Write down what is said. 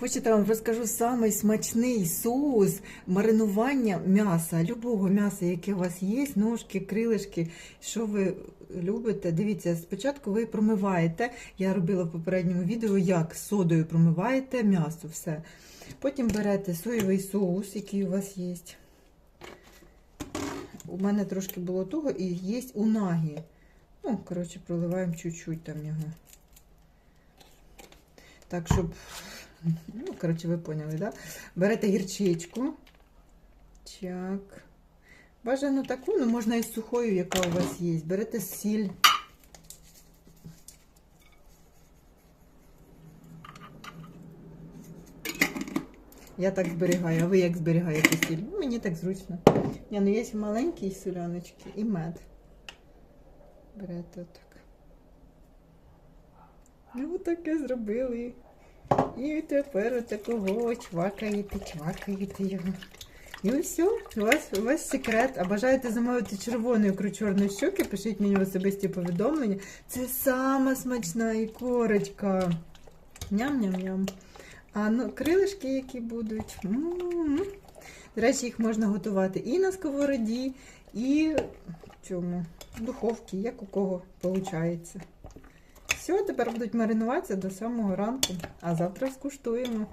Хочете, вам розкажу самий смачний соус маринування м'яса, любого м'яса, яке у вас є, ножки, крилишки, що ви любите. Дивіться, спочатку ви промиваєте. Я робила в попередньому відео, як содою промиваєте м'ясо, все. Потім берете соєвий соус, який у вас є. У мене трошки було того, і є унагі. Ну, коротше, проливаємо чуть-чуть там його. Так, щоб Ну, коротше, ви поняли, да? Берете гірчичку. Чак. Бажано таку, ну можна і сухою, яка у вас є. Берете сіль. Я так зберігаю, а ви як зберігаєте сіль? Ну, мені так зручно. Ні, ну є маленькі соляночки, і мед. Берете отак. Ну, таке зробили. І тепер такого чвакаєте, чвакаєте його. І все, у вас, у вас секрет. А бажаєте замовити червону ікру чорної щоки, пишіть мені в особисті повідомлення. Це сама смачна ікорочка. Ням-ням-ням. А ну, крилишки, які будуть. М-м-м. До речі, їх можна готувати і на сковороді, і в цьому в духовці, як у кого виходить. Все, тепер будуть маринуватися до самого ранку, а завтра скуштуємо.